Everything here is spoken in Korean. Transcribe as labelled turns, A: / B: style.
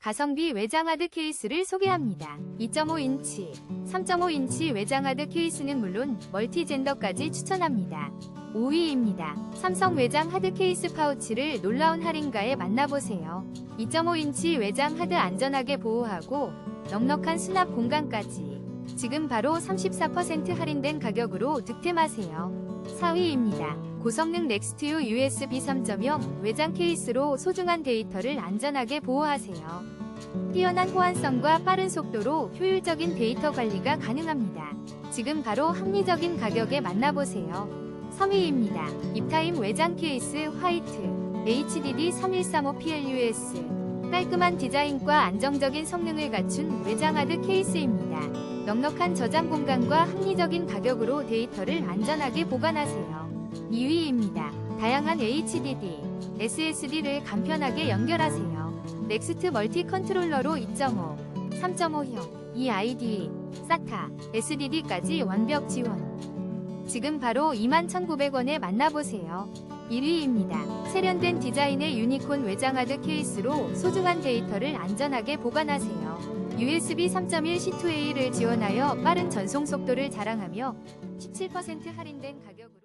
A: 가성비 외장하드 케이스를 소개합니다. 2.5인치, 3.5인치 외장하드 케이스는 물론 멀티젠더까지 추천합니다. 5위입니다. 삼성 외장 하드 케이스 파우치를 놀라운 할인가에 만나보세요. 2.5인치 외장 하드 안전하게 보호하고 넉넉한 수납 공간까지 지금 바로 34% 할인된 가격으로 득템하세요. 4위입니다. 고성능 넥스트유 USB 3.0 외장 케이스로 소중한 데이터를 안전하게 보호하세요. 뛰어난 호환성과 빠른 속도로 효율적인 데이터 관리가 가능합니다. 지금 바로 합리적인 가격에 만나보세요. 3위입니다. 입타임 외장 케이스 화이트 HDD 3135PLUS 깔끔한 디자인과 안정적인 성능을 갖춘 외장 하드 케이스입니다. 넉넉한 저장 공간과 합리적인 가격으로 데이터를 안전하게 보관하세요. 2위입니다. 다양한 HDD, SSD를 간편하게 연결하세요. 넥스트 멀티 컨트롤러로 2.5, 3.5형, eID, SATA, SDD까지 완벽 지원. 지금 바로 21,900원에 만나보세요. 1위입니다. 세련된 디자인의 유니콘 외장하드 케이스로 소중한 데이터를 안전하게 보관하세요. USB 3.1 C2A를 지원하여 빠른 전송 속도를 자랑하며 17% 할인된 가격으로